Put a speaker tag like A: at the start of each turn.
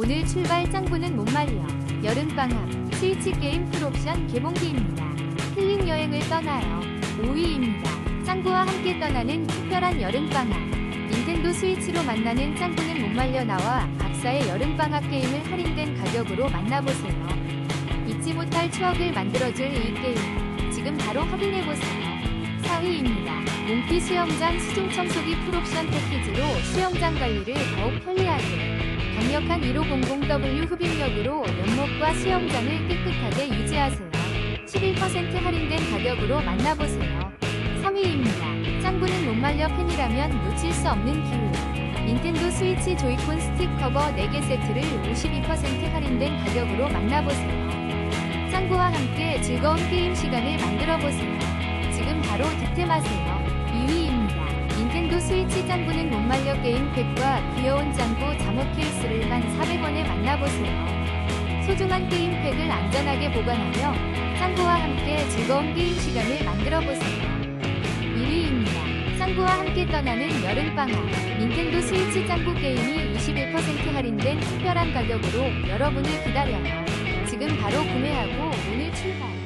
A: 오늘 출발 짱구는 못 말려. 여름방학 스위치 게임 풀옵션 개봉기입니다. 힐링 여행을 떠나요. 5위입니다. 짱구와 함께 떠나는 특별한 여름방학. 닌텐도 스위치로 만나는 짱구는 못 말려 나와 박사의 여름방학 게임을 할인된 가격으로 만나보세요. 잊지 못할 추억을 만들어줄 이 게임. 지금 바로 확인해보세요. 4위입니다. 몽키 수영장 수중 청소기 풀옵션 패키지로 수영장 관리를 더욱 편리하게. 강력한 1500W 흡입력으로 연못과 수영장을 깨끗하게 유지하세요. 11% 할인된 가격으로 만나보세요. 3위입니다. 짱구는 못 말려 팬이라면 놓칠 수 없는 기회. 닌텐도 스위치 조이콘 스틱 커버 4개 세트를 52% 할인된 가격으로 만나보세요. 짱구와 함께 즐거운 게임 시간을 만들어보세요. 지금 바로 득템하세요. 2위입니다. 스위치 짱구는 못 말려 게임 팩과 귀여운 짱구 잠옷 케이스를 1,400원에 만나보세요. 소중한 게임 팩을 안전하게 보관하며 짱구와 함께 즐거운 게임 시간을 만들어보세요. 1위입니다. 짱구와 함께 떠나는 여름방학 닌텐도 스위치 짱구 게임이 21% 할인된 특별한 가격으로 여러분을 기다려요. 지금 바로 구매하고 오늘 출발!